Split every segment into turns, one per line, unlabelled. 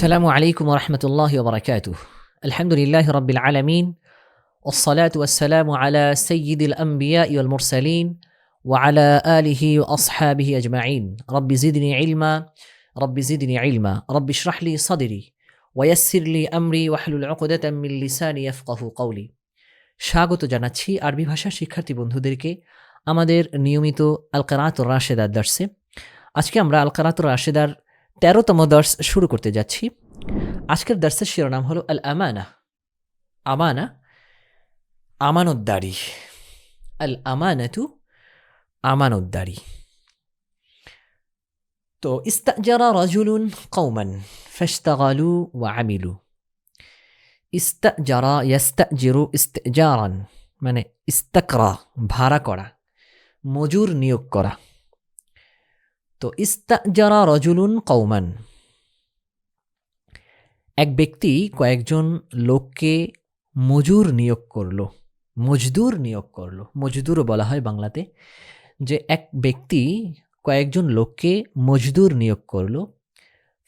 السلام عليكم ورحمة الله وبركاته الحمد لله رب العالمين والصلاة والسلام على سيد الأنبياء والمرسلين وعلى آله وأصحابه أجمعين رب زدني علما رب زدني علما رب اشرح لي صدري ويسر لي أمري واحلل عقدة من لساني يفقه قولي স্বাগত জানাচ্ছি আরবি ভাষা শিক্ষার্থী বন্ধুদেরকে আমাদের নিয়মিত আল কারাতুর রাশেদার দর্শে আজকে আমরা আল কারাতুর রাশেদার তেরোতম দর্শ শুরু করতে যাচ্ছি। আজকের দর্শের শিরোনাম হলো আল আমানা। আমানা আমানতদারি আল আমানাতু আমানতদারি তো ইস্তাজারা রাজুলুন কৌমান ফাশতাগালু ওয়া আমিলু। ইস্তাজারা ইয়াস্তাজিরু ইস্তেজারান মানে ইস্তাকরা, ভাড়া করা, মজুর নিয়োগ করা। তো ইস্তাজারা রজুলুন কৌমান এক ব্যক্তি কয়েকজন লোককে মজুর নিয়োগ করল, মজদুর নিয়োগ করল। মজদুরও বলা হয় বাংলাতে, যে এক ব্যক্তি কয়েকজন লোককে মজদুর নিয়োগ করল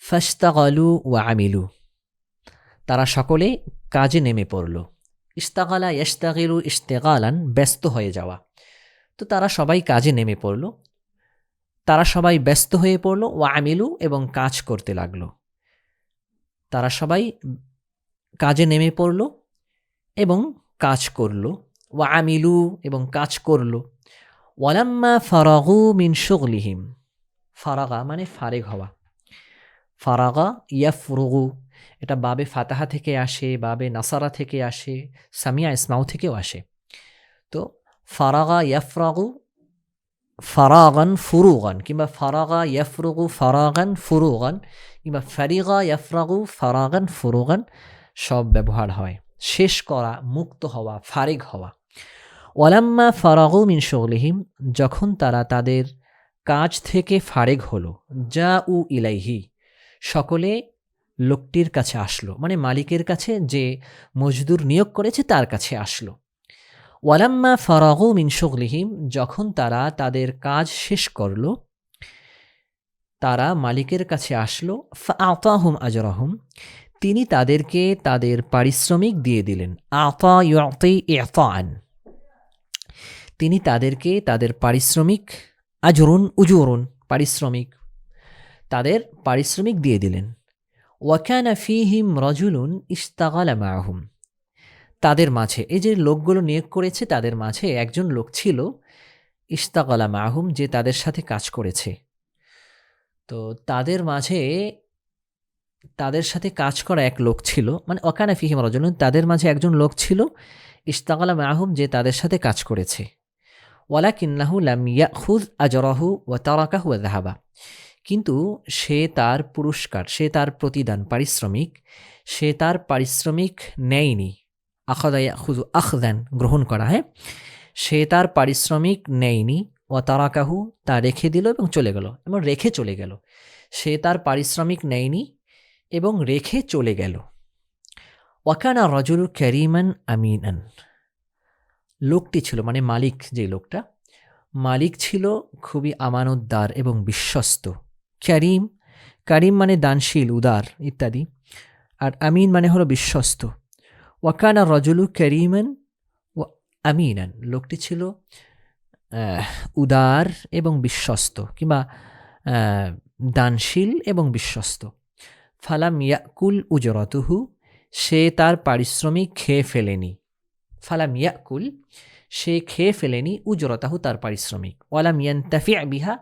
ফাস্তাগালু ওয়া আমিলু। তারা সকলে কাজে নেমে পড়ল। ইস্তাগালা ইস্তাগিলু ইস্তেগালান ব্যস্ত হয়ে যাওয়া। তো তারা সবাই কাজে নেমে পড়ল। তারা সবাই ব্যস্ত হয়ে পড়ল ও আমিলু এবং কাজ করতে লাগল। তারা সবাই কাজে নেমে পড়ল এবং কাজ করল ও আমিলু এবং কাজ করল। ওয়ালাম্মা ফারাগু মিন শুগলিহিম। ফারাগা মানে ফারেগ হওয়া। ফারাগা ইয়াফরুগু, এটা বাবে ফাতাহা থেকে আসে, বাবে নাসারা থেকে আসে, সামিয়া ইসমাউ থেকেও আসে। তো ফারাগা ইয়াফরাগু ফারাগান ফুরুগান কিংবা ফারাগা ইয়াফরুগু ফারাগান ফুরুগান কিংবা ফারিগা ইয়াফরাগু ফারাগান ফুরুগান সব ব্যবহার হয়। শেষ করা, মুক্ত হওয়া, ফারিগ হওয়া। ওয়ালাম্মা ফারাগু মিন শগলিহিম, যখন তারা তাদের কাজ থেকে ফারেগ হলো যা উ ইলাইহি, সকলে লোকটির কাছে আসলো। মানে মালিকের কাছে যে মজদুর নিয়োগ করেছে, তার কাছে আসলো। ওয়ালাম্মা ফারাগু মিন শুগলিহিম, যখন তারা তাদের কাজ শেষ করল, তারা মালিকের কাছে আসলো আতাহুম আজরাহুম, তিনি তাদেরকে তাদের পারিশ্রমিক দিয়ে দিলেন। আতা ইয়তে তিনি তাদেরকে তাদের পারিশ্রমিক আজরুন উজুরুন, পারিশ্রমিক, তাদের পারিশ্রমিক দিয়ে দিলেন। ওয়াকানা ফিহিম রজুলুন ইস্তাগালা মাহুম তাদের মাঝে। এই যে লোকগুলো নিয়োগ করেছে, তাদের মাঝে একজন লোক ছিল ইস্তাকালা মাহুম যে তাদের সাথে কাজ করেছে। তো তাদের মাঝে, তাদের সাথে কাজ করা এক লোক ছিল মানে অকানা ফিহিম রজন তাদের মাঝে একজন লোক ছিল ইস্তাকালা মাহুম যে তাদের সাথে কাজ করেছে। ওয়ালা কিন্নাহু লামিয়া খুদ আজরাহু ওয়া তারাকাহু দাহাবা কিন্তু সে তার পুরস্কার, সে তার প্রতিদান, পারিশ্রমিক, সে তার পারিশ্রমিক নেয়নি। আখদায়া খুদু আখদান, গ্রহণ করা হয়। সে তার পারিশ্রমিক নেয়নি। ও তারাকাহু, তা রেখে দিল এবং চলে গেল। এবং রেখে চলে গেল। সে তার পারিশ্রমিক নেয়নি এবং রেখে চলে গেল। ওয়াকানা রজুল ক্যারিমান আমিনান। লোকটি ছিল মানে মালিক যে লোকটা, মালিক ছিল খুবই আমানতদার এবং বিশ্বস্ত। ক্যারিম কারিম মানে দানশীল, উদার ইত্যাদি। আর আমিন মানে হলো বিশ্বস্ত। ওয়াকানা রজলু ক্যারিমান ও আমিনান লোকটি ছিল উদার এবং বিশ্বস্ত কিংবা দানশীল এবং বিশ্বস্ত। ফালাম ইয়াকুল উজরতুহু, সে তার পারিশ্রমিক খেয়ে ফেলেনি। ফালাম ইয়াকুল, সে খেয়ে ফেলেনি উজরতাহু তার পারিশ্রমিক ওয়ালাম ইয়ান্তাফি বিহা,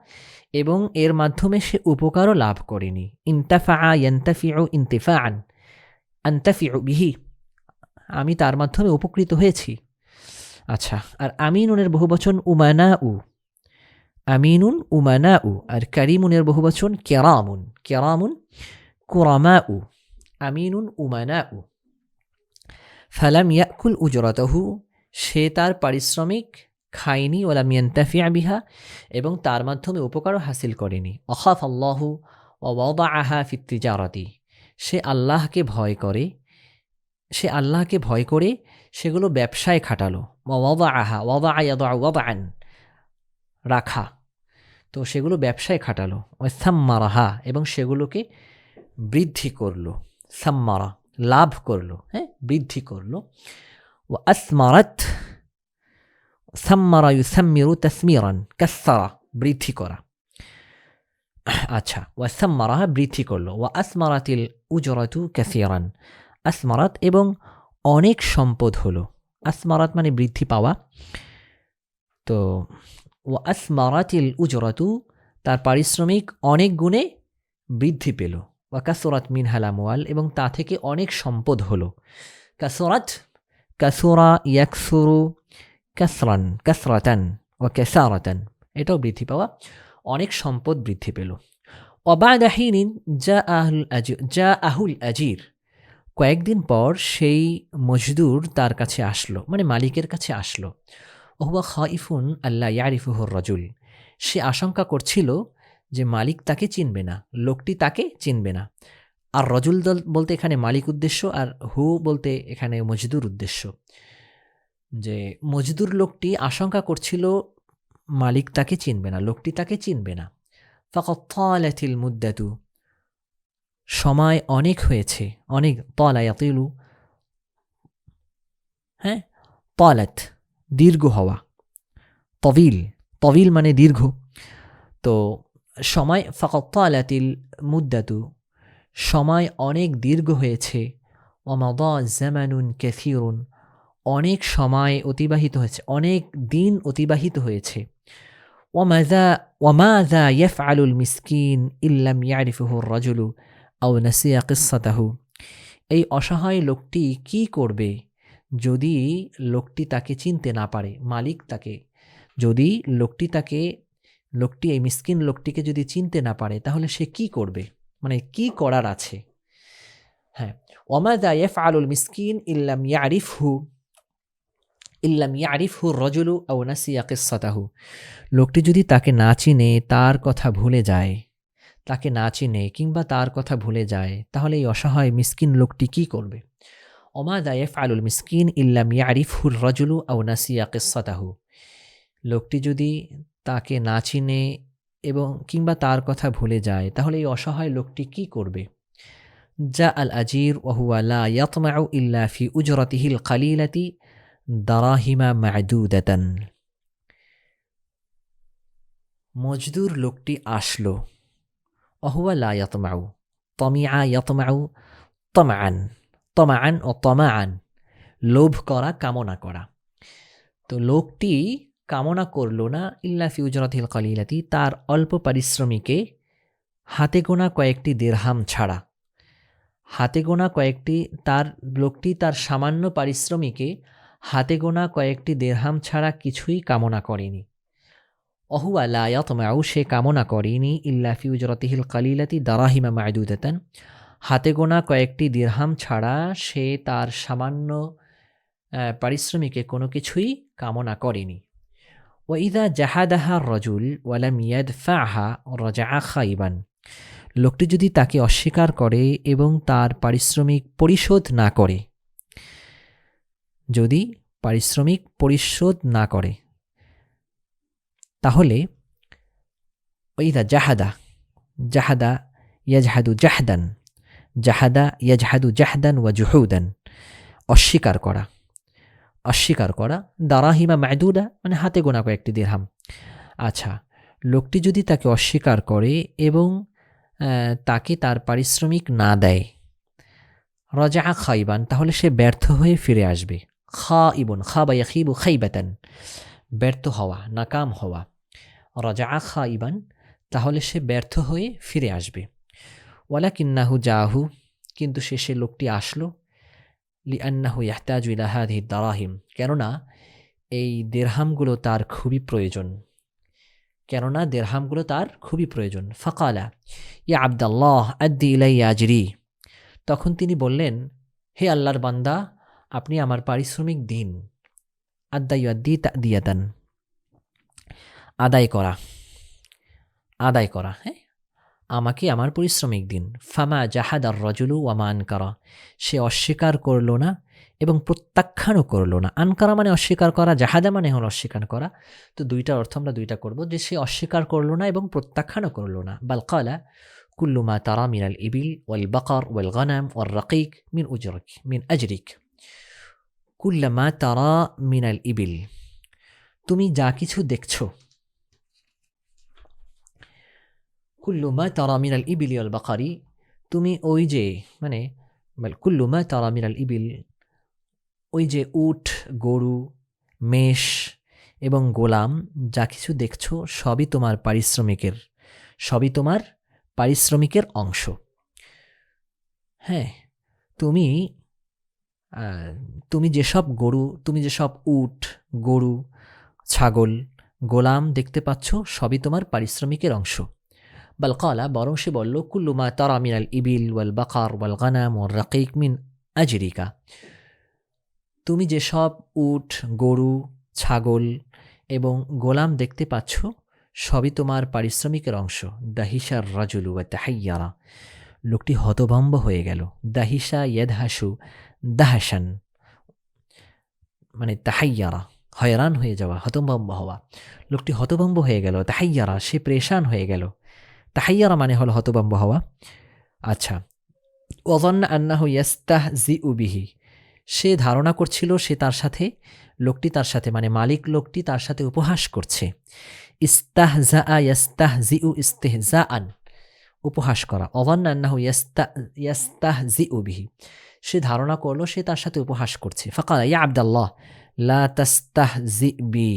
এবং এর মাধ্যমে সে উপকারও লাভ করেনি। ইন্তাফা ইয়ান্তাফিউ ইন্তিফা আন আন্তাফিউ বিহি। আমি তার মাধ্যমে উপকৃত হয়েছি। আচ্ছা আর আমিনুনের বহুবচন উমানা উ আমিনুন উমানা উ আর কারিমুনের বহুবচন কেরামুন। কেরামুন কুরামা উ আমিনুন উমানা উ ফালাম ইয়াকুল উজরতহু, সে তার পারিশ্রমিক খায়নি ওলা মিয়ান্তাফিয়া বিহা, এবং তার মাধ্যমে উপকারও হাসিল করেনি। অখাফ ও ওয়াদা আহা ফিত্তিজারতি সে আল্লাহকে ভয় করে সে আল্লাহকে ভয় করে সেগুলো ব্যবসায় খাটালো। ওয়াদা আহা ওয়াদা আয়াদা ওয়াদা আন রাখা। তো সেগুলো ব্যবসায় খাটালো। ওয়াসাম্মারাহা এবং সেগুলোকে বৃদ্ধি করল। সাম্মারা, লাভ করল হ্যাঁ বৃদ্ধি করল। ও আসমারাত, সাম্মারা ইউসাম্মিরু তাসমিরান কাসারা বৃদ্ধি করা। আচ্ছা ওয়া সাম্মারাহা বৃদ্ধি করল। ওয়া আসমারাতিল উজরাতু কাসিরান আসমারাত এবং অনেক সম্পদ হলো। আসমারাত মানে বৃদ্ধি পাওয়া। তো ও আসমারাতিল উজরাতু, তার পারিশ্রমিক অনেক গুণে বৃদ্ধি পেল। ওয়াকাসরাত মিন হালামোয়াল এবং তা থেকে অনেক সম্পদ হলো। কাসরাত, কাসুরা ইয়াকসুরু কাসরান, কাসরাতান ও কেসারাতান, এটাও বৃদ্ধি পাওয়া। অনেক সম্পদ বৃদ্ধি পেল। অবাদাহিনিন যা আহুল আজির যা আহুল আজির কয়েকদিন পর সেই মজদুর তার কাছে আসলো মানে মালিকের কাছে আসলো। ওহুয়া খাইফুন আল্লাহ ইয়ারিফুহর রজুল। সে আশঙ্কা করছিল যে মালিক তাকে চিনবে না, লোকটি তাকে চিনবে না। আর রজুল দল বলতে এখানে মালিক উদ্দেশ্য আর হু বলতে এখানে মজদুর উদ্দেশ্য। যে মজদুর লোকটি আশঙ্কা করছিল মালিক তাকে চিনবে না, লোকটি তাকে চিনবে না। ফাকথিল মুদ্দাতু। সময় অনেক হয়েছে, অনেক তলায়াতিলু হ্যাঁ? তলাত দীর্ঘ হওয়া, তবিল তবিল মানে দীর্ঘ। তো সময় ফকতালাতিল মুদ্দাতু, সময় অনেক দীর্ঘ হয়েছে ওমাদা জামানুন ক্যাথিরুন অনেক সময় অতিবাহিত হয়েছে, অনেক দিন অতিবাহিত হয়েছে। ওমাদা ওমাদা ইয়ফ আলুল মিসকিন ইল্লাম ইয়ারিফুহু রজুলু আউ নাসিয়া কিসাতাহু এই অসহায় লোকটি কি করবে যদি লোকটি তাকে চিনতে না পারে, মালিক তাকে? যদি লোকটি তাকে, লোকটি, এই মিসকিন লোকটিকে যদি চিনতে না পারে, তাহলে সে কি করবে? মানে কি করার আছে? হ্যাঁ ওমাদা ইয়েফ আলুল মিসকিন ইল্লাম ইয়ারিফ হু ইল্লাম ইয়ারিফ হু রজুলু আউ নাসিয়া কিসাতাহু লোকটি যদি তাকে না চিনে, তার কথা ভুলে যায়। তাকে না চিনে কিংবা তার কথা ভুলে যায়, তাহলে এই অসহায় মিসকিন লোকটি কি করবে? ওমাদা ইয়েফ আলুল মিসকিন ইল্লাম ইয়ারিফ হুর রজুলু আউ নাসিয়া কিসাতাহু লোকটি যদি তাকে না চিনে এবং কিংবা তার কথা ভুলে যায়, তাহলে এই অসহায় লোকটি কি করবে? যা আল আজির ওহুয়া লা ইয়াতমাউ ইল্লা ফি উজরাতিহিল কালিলাতি দারাহিমা মাদুদাতান। মজদুর লোকটি আসলো। অহুয়া লা ইয়াতমাউ তমিয়া ইয়াতমাউ তমান তমান ও লোভ করা, কামনা করা। তো লোকটি কামনা করল না ইল্লা ফিউজরাতিল কালিলাতি তার অল্প পারিশ্রমিকে হাতে গোনা কয়েকটি দেড়হাম ছাড়া। হাতে গোনা কয়েকটি, তার, লোকটি তার সামান্য পারিশ্রমিকে হাতে গোনা কয়েকটি দেড়হাম ছাড়া কিছুই কামনা করেনি। অহুয়া লায়াতমাউ সে কামনা করেনি, ইল্লা ফিউজরতিহিল কালিলাতি দারাহিমা মায়দুদাতান হাতে গোনা কয়েকটি দিরহাম ছাড়া সে তার সামান্য পারিশ্রমিকে কোনো কিছুই কামনা করেনি। ও ওইদা জাহাদাহা রজুল ওয়ালা মিয়াদ ফাহা রজা খাইবান। লোকটি যদি তাকে অস্বীকার করে এবং তার পারিশ্রমিক পরিশোধ না করে, যদি পারিশ্রমিক পরিশোধ না করে তাহলে, ওইদা জাহাদা জাহাদা ইয়াজহাদু জাহদান, জাহাদা ইয়াজহাদু জাহদান ওয়া জুহুদান। অস্বীকার করা অস্বীকার করা দারাহিমা মায়দুদা মানে হাতে গোনা কয়েকটি দিরহাম। আচ্ছা লোকটি যদি তাকে অস্বীকার করে এবং তাকে তার পারিশ্রমিক না দেয় রজা খাইবান, তাহলে সে ব্যর্থ হয়ে ফিরে আসবে। খা ইবন, খা বা ইয়াকিবু খাইবাতান। ব্যর্থ হওয়া, নাকাম হওয়া। রজা খা ইবান তাহলে সে ব্যর্থ হয়ে ফিরে আসবে। ওয়ালা কিন্নাহু জাহু কিন্তু শেষে লোকটি আসলো। লিআন্নাহু ইয়াহতাজু ইলা হাদিহি দারাহিম, কেননা এই দেরহামগুলো তার খুবই প্রয়োজন। কেননা দেরহামগুলো তার খুবই প্রয়োজন। ফকালা, ইয়া আবদাল্লাহ আদ্দি ইলাই আজরি। তখন তিনি বললেন, হে আল্লাহর বান্দা, আপনি আমার পারিশ্রমিক দিন। আদ্দাই আদ্দি দিয়াতান আদায় করা। আদায় করা হ্যাঁ? আমাকে আমার পরিশ্রমিক দিন। ফামা জাহাদার রজুলু ওয়ামান কারা সে অস্বীকার করল না এবং প্রত্যাখ্যানও করল না। আনকারা মানে অস্বীকার করা, জাহাদা মানে হল অস্বীকার করা। তো দুইটার অর্থ আমরা দুইটা করব, যে সে অস্বীকার করল না এবং প্রত্যাখ্যানও করল না। বালকালা কুল্লুমা তারা মিনাল ইবিল ওয়াল বাকর ওয়াল গনাম ওয়াল রাকিক মিন উজরক, মিন আজরিক। কুল্লামা তারা মিনাল ইবিল, তুমি যা কিছু দেখছ কুল্লু মা তারা মিনাল ইবিল আল বাকারি? তুমি ওই যে মানে বল, কুল্লু মা তারা মিনাল ইবিল। ওই যে উট গরু মেষ এবং গোলাম যা কিছু দেখছ সবই তোমার পারিশ্রমিকের সবই তোমার পারিশ্রমিকের অংশ। হ্যাঁ তুমি তুমি যেসব গরু তুমি যেসব উট গরু ছাগল গোলাম দেখতে পাচ্ছ সবই তোমার পারিশ্রমিকের অংশ। বালকালা বরং সে বলল কুল্লুমা তারা মিনাল ইবিল ওয়াল বাকার ওয়াল গানাম ওয়াল রাকিক মিন আজরিকা তুমি যেসব উট, গরু, ছাগল এবং গোলাম দেখতে পাচ্ছ, সবই তোমার পারিশ্রমিকের অংশ। দাহিসার রাজুলু ওয়া তাহাইয়ারা। লোকটি হতভম্ব হয়ে গেল। দাহিসা ইয়াদহাসু দাহাসান মানে তাহাইয়ারা। হয়রান হয়ে যাওয়া, হতভম্ব হওয়া। লোকটি হতভম্ব হয়ে গেল। তাহাইয়ারা, সে প্রেশান হয়ে গেল। তাহাইয়ারা মানে হলো হতভম্ব হওয়া। আচ্ছা ওজন্না আন্নাহু ইয়াস্তাহ জি উবিহি সে ধারণা করছিল সে তার সাথে, লোকটি তার সাথে মানে মালিক লোকটি তার সাথে উপহাস করছে। ইস্তাহ জা ইয়াস্তাহ জি উ ইস্তেহ জা আন উপহাস করা। অভান্না আন্নাহু ইয়াস্তা ইয়াস্তাহ জি উবিহি সে ধারণা করল সে তার সাথে উপহাস করছে। ফাঁকা ইয়া আবদাল্লাহ, লা তাস্তাহ জি বি।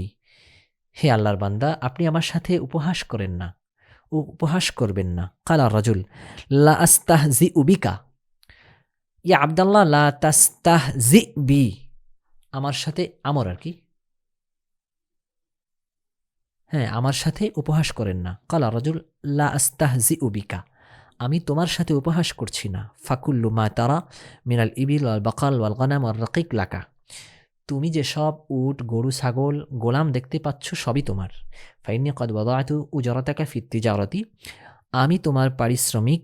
হে আল্লাহর বান্দা, আপনি আমার সাথে উপহাস করেন না। উপহাস করবেন না। কালা রাজুল, লা আস্তাহ জি উবিকা ইয়া আবদাল্লাহ, লা তাস্তাহ জি বি আমার সাথে আমর আর কি। হ্যাঁ আমার সাথে উপহাস করেন না। কালা রাজুল, লা আস্তাহ জি উবিকা আমি তোমার সাথে উপহাস করছি না। ফাকুল্লু মা তারা মিনাল ইবিল আল বাকাল ওয়াল গানাম আর রকিক লাকা। তুমি যে সব উট গরু ছাগল গোলাম দেখতে পাচ্ছ সবই তোমার ফাইনি কদ বদাতু উজরতাকা ফিত্তি জারতি আমি তোমার পারিশ্রমিক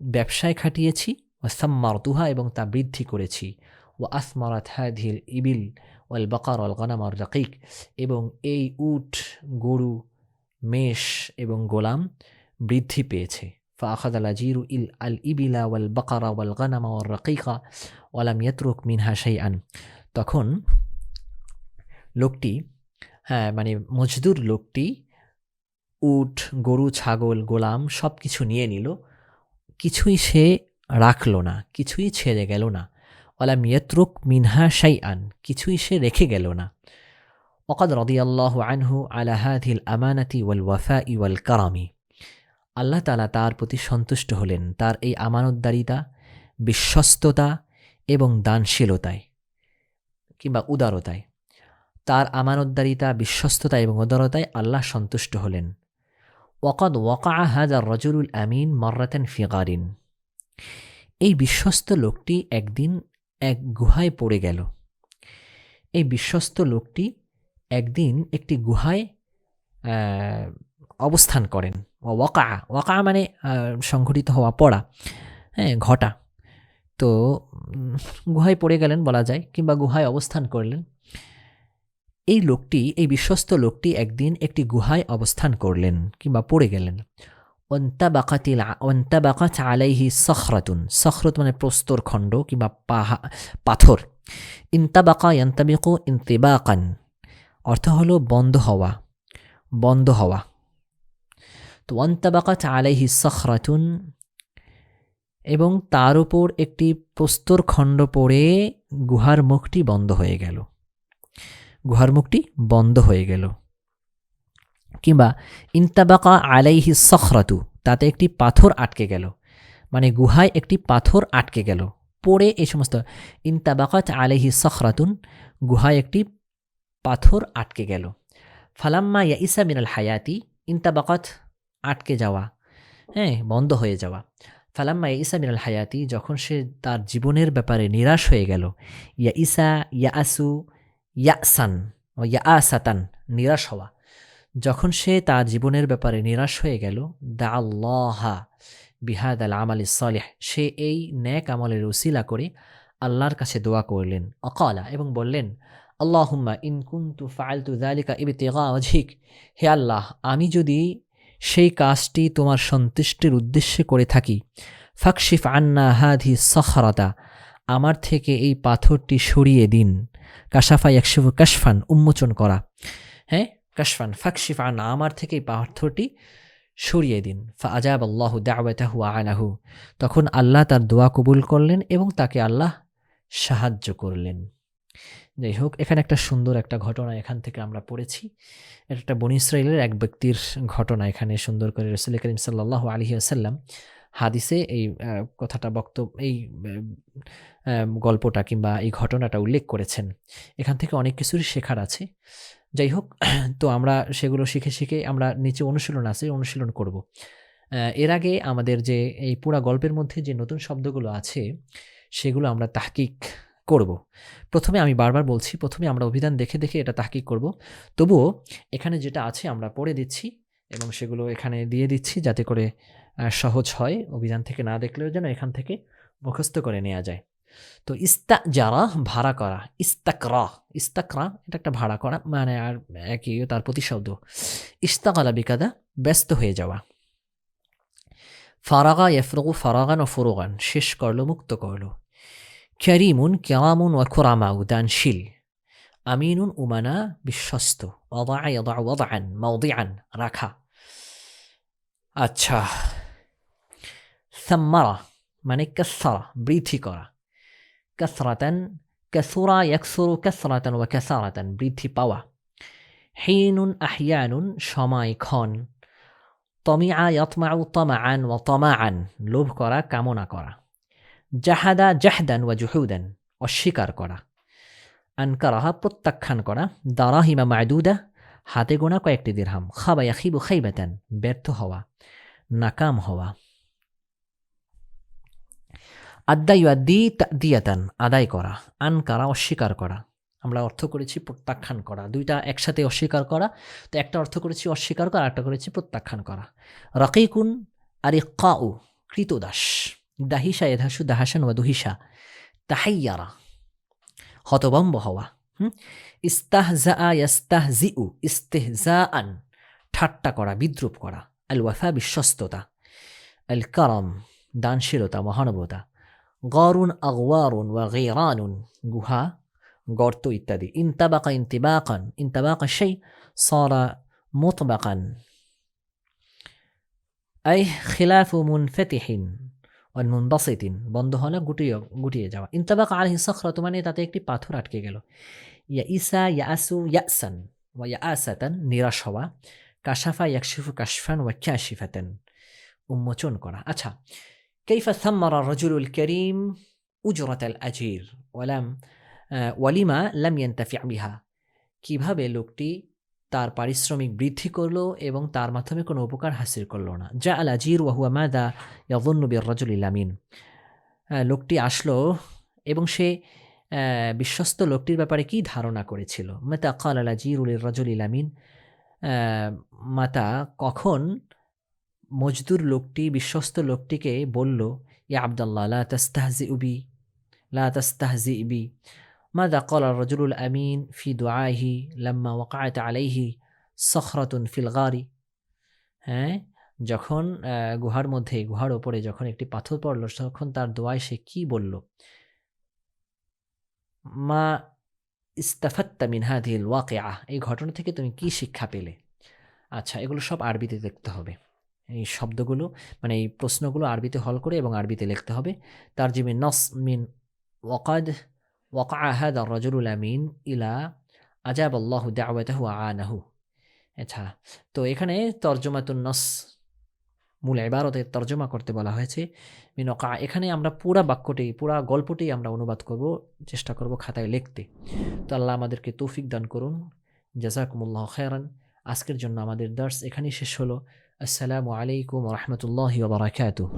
ব্যবসায় খাটিয়েছি ও সাম্মারতুহা এবং তা বৃদ্ধি করেছি ও আসমারাত হাদিল ইবিল ওয়াল বাকার ওয়াল গানাম আর রকিক এবং এই উট গরু মেষ এবং গোলাম বৃদ্ধি পেয়েছে فأخذ الأجير إل- الإبل والبقر والغنم والرقيق ولم يترك منها شيئا তখন লোকটি হ্যাঁ মানে মজদুর লোকটি উট, গরু, ছাগল, গোলাম সব কিছু নিয়ে নিল। কিছুই সে রাখল না, কিছুই ছেড়ে গেল না। ওলাম মিয়ত্রুক মিনহা শাই আন কিছুই সে রেখে গেল না। ওকাদ রদি আল্লাহ আনহু আলা হাদিল আমানাতি ওয়াল ওয়াফা ওয়াল কারামি। আল্লাহ তালা তার প্রতি সন্তুষ্ট হলেন, তার এই আমানতদারিতা, বিশ্বস্ততা এবং দানশীলতায়। কিংবা উদারতায়। তার আমানতদারিতা, বিশ্বস্ততা এবং উদারতায় আল্লাহ সন্তুষ্ট হলেন। ওয়াকাদ ওয়াকা হাজা রজরুল আমিন মার্রাতেন ফিগারিন এই বিশ্বস্ত লোকটি একদিন এক গুহায় পড়ে গেল। এই বিশ্বস্ত লোকটি একদিন একটি গুহায় অবস্থান করেন। ওয়াকা ওয়াকা মানে সংঘটিত হওয়া পড়া হ্যাঁ ঘটা। তো গুহায় পড়ে গেলেন বলা যায়, কিংবা গুহায় অবস্থান করলেন। এই লোকটি, এই বিশ্বস্ত লোকটি একদিন একটি গুহায় অবস্থান করলেন, কিংবা পড়ে গেলেন। অন্তাবাকাতিল অন্তাবাকাত আলাইহি সখরাতুন, সখরত মানে প্রস্তর খণ্ড, কিংবা পাহা, পাথর। ইন্তাবাকা ইন্তাবিকু ইন্তিবাকান, অর্থ হলো বন্ধ হওয়া বন্ধ হওয়া। তো অন্তাবাকাত আলাইহি সখরাতুন এবং তার উপর একটি প্রস্তর খণ্ড পড়ে গুহার মুখটি বন্ধ হয়ে গেল। গুহার মুখটি বন্ধ হয়ে গেল। কিংবা ইন্তাবাকা আলাইহি সখরাতু, তাতে একটি পাথর আটকে গেল। মানে গুহায় একটি পাথর আটকে গেল। পড়ে এই সমস্ত ইন্তাবাকাত আলাইহি সখরাতুন, গুহায় একটি পাথর আটকে গেল। ফালাম্মা ইয়া ইসা মিনাল হায়াতি, ইন্তাবাকাত আটকে যাওয়া হ্যাঁ বন্ধ হয়ে যাওয়া। ফালাম্মা ইসা মিনাল হায়াতি, যখন সে তার জীবনের ব্যাপারে নিরাশ হয়ে গেল, ইয়া ইসা ইয়া আসু ইয়াসান ও ইয়া আসাতান, নিরাশ হওয়া। যখন সে তার জীবনের ব্যাপারে নিরাশ হয়ে গেল দা আল্লাহা বিহাদ আল আমাল সালেহ, সে এই ন্যাক আমলের উসিলা করে আল্লাহর কাছে দোয়া করলেন। অকালা, এবং বললেন, আল্লাহুম্মা ইন কুন্তু ফালতু দালিকা ইবতিগা ওয়াজহিক, হে আল্লাহ, আমি যদি সেই কাজটি তোমার সন্তুষ্টির উদ্দেশ্যে করে থাকি। ফাকশিফ আন্না হাধি সখরাতা, আমার থেকে এই পাথরটি সরিয়ে দিন। কাশাফা একশিফ কাশফান, উন্মোচন করা। হ্যাঁ কাশফান, ফাকশিফ আন্না, আমার থেকে এই পাথরটি সরিয়ে দিন। ফা আজাব আল্লাহ দাওয়াতাহু আলাহু। তখন আল্লাহ তার দোয়া কবুল করলেন এবং তাকে আল্লাহ সাহায্য করলেন। যাই হোক, এখানে একটা সুন্দর একটা ঘটনা এখান থেকে আমরা পড়েছি। এটা একটা বনি ইসরায়েলের এক ব্যক্তির ঘটনা এখানে সুন্দর করে রসুল করিম সাল্লাহ আলহি আসাল্লাম হাদিসে এই কথাটা বক্তব্য, এই গল্পটা কিংবা এই ঘটনাটা উল্লেখ করেছেন। এখান থেকে অনেক কিছুরই শেখার আছে। যাই হোক, তো আমরা সেগুলো শিখে শিখে আমরা নিচে অনুশীলন আছে, অনুশীলন করব। এর আগে আমাদের যে এই পুরা গল্পের মধ্যে যে নতুন শব্দগুলো আছে, সেগুলো আমরা তাহকিক করব। প্রথমে আমি বারবার বলছি, প্রথমে আমরা অভিধান দেখে দেখে এটা তাহকিক করব। তবুও এখানে যেটা আছে আমরা পড়ে দিচ্ছি এবং সেগুলো এখানে দিয়ে দিচ্ছি যাতে করে সহজ হয়। অভিধান থেকে না দেখলেও যেন এখান থেকে মুখস্থ করে নেওয়া যায়। তো ইস্তা যারা ভাড়া করা। ইস্তাকরা। ইস্তাকরা, এটা একটা ভাড়া করা মানে আর একই, তার প্রতিশব্দ। ইস্তাকালা বিকাদা, ব্যস্ত হয়ে যাওয়া। ফারাগা ইয়াফরগু ফারাগান ও ফুরগান, শেষ করল, মুক্ত করল। ক্যারিমুন কেরামুন ও খোরামাউ দানশীল আমিনুন উমানা বিশ্বস্ত ওয়াদান মাউদিআন রাখা আচ্ছা সাম্মারা মানে কাসারা বৃদ্ধি করা কাসরাতান কাসুরা ইয়াকসুরু কাসরাতান ওয়া কাসারাতান বৃদ্ধি পাওয়া হিনুন আহিয়ানুন সময় ক্ষণ তমিআ ইয়াতমাউ তমাআন ওয়া তমাআন লোভ করা কামনা করা জাহাদা জাহদান ওয়া জুহুদান, অস্বীকার করা। আনকারাহা, প্রত্যাখ্যান করা। দারাহিমা মায়দুদা হাতে গোনা কয়েকটি দিরহাম। খাবা ইয়াখিবু খাইবাতান, ব্যর্থ হওয়া, নাকাম হওয়া। আদ্দা ইউদ্দি দিয়াতান আদায় করা। আনকারা, অস্বীকার করা। আমরা অর্থ করেছি প্রত্যাখ্যান করা। দুইটা একসাথে অস্বীকার করা। তো একটা অর্থ করেছি অস্বীকার করা একটা করেছি প্রত্যাখ্যান করা। রাকিকুন আর কাউ কৃতদাস। দাহিসা এধাসু দাহাসান ওয়া দুহিসা তাহাইয়ারা হতবম্ব হওয়া হুম ইস্তাহজা ইয়াস্তাহজিউ ইস্তেহজাআন ঠাট্টা করা বিদ্রুপ করা আল ওয়াফা বিশ্বস্ততা আল কারম দানশীলতা মহানবতা গরুন আগওয়ারুন ওয়া গিরানুন গুহা গর্ত ইত্যাদি ইনতাবাকা ইন্তিবাকান ইনতাবাকা সেই সরা মুতবাকান আই খিলাফু মুনফাতিহিন অল মুনবাসিতিন বন্ধ হলে গুটিয়ে গুটিয়ে যাওয়া। ইন্তাবাক আর হিসখরত মানে তাতে একটি পাথর আটকে গেল। ইয়া ইসা ইয়াসু ইয়াসান, ওয়া ইয়াসাতান নিরাশ হওয়া। কাশাফা, ইয়াকশিফু কাশফান, ওয়া ক্যাশিফাতেন। উন্মোচন করা। আচ্ছা কেইফা সাম্মারা রজুলুল করিম উজরত আল আজির। ওয়ালাম ওয়ালিমা লাম ইয়ান্তাফি বিহা। কীভাবে লোকটি তার পারিশ্রমিক বৃদ্ধি করল এবং তার মাধ্যমে কোনো উপকার হাসিল করল না। যা আল আজির ওয়াহুয়া মাদা ইয়াদুন্নবির রজুল ইলামিন লোকটি আসলো এবং সে বিশ্বস্ত লোকটির ব্যাপারে কি ধারণা করেছিল? মাতা কাল আল আজির উলির রজুল ইলামিন মাতা কখন মজদুর লোকটি, বিশ্বস্ত লোকটিকে বলল, ইয়া আবদাল্লাহ, লা তাস্তাহজি উবি লা তাস্তাহজি বি। ماذا قال الرجل الأمين في دعائه لما وقعت عليه صخرة في الغار হ্যাঁ যখন আহ, গুহার মধ্যে গুহার ওপরে যখন একটি পাথর পড়ল তখন তার দোয়ায় সে কি বলল মা ইস্তাফাত্তা মিন হাদিল ওয়াকিআ এই ঘটনা থেকে তুমি কি শিক্ষা পেলে আচ্ছা এগুলো সব আরবিতে দেখতে হবে এই শব্দগুলো মানে এই প্রশ্নগুলো আরবিতে হল করে এবং আরবিতে লিখতে হবে তার জিমিন নস মিন ওয়াকাদ ওয়াকা হাদ রজরুল আমিন ইলা আজাব আল্লাহ দাওয়াতাহু আনাহু আচ্ছা তো এখানে তর্জমাতুন নস, মূল এবারতে তর্জমা করতে বলা হয়েছে। মিন ওকা, এখানে আমরা পুরা বাক্যটি, পুরা গল্পটি আমরা অনুবাদ করব, চেষ্টা করব খাতায় লিখতে। তো আল্লাহ আমাদেরকে তৌফিক দান করুন। জাজাকুমুল্লাহ খেরান আজকের জন্য আমাদের দার্স এখানেই শেষ হলো। আসসালামু আলাইকুম রহমতুল্লাহ বারাকাতুহ।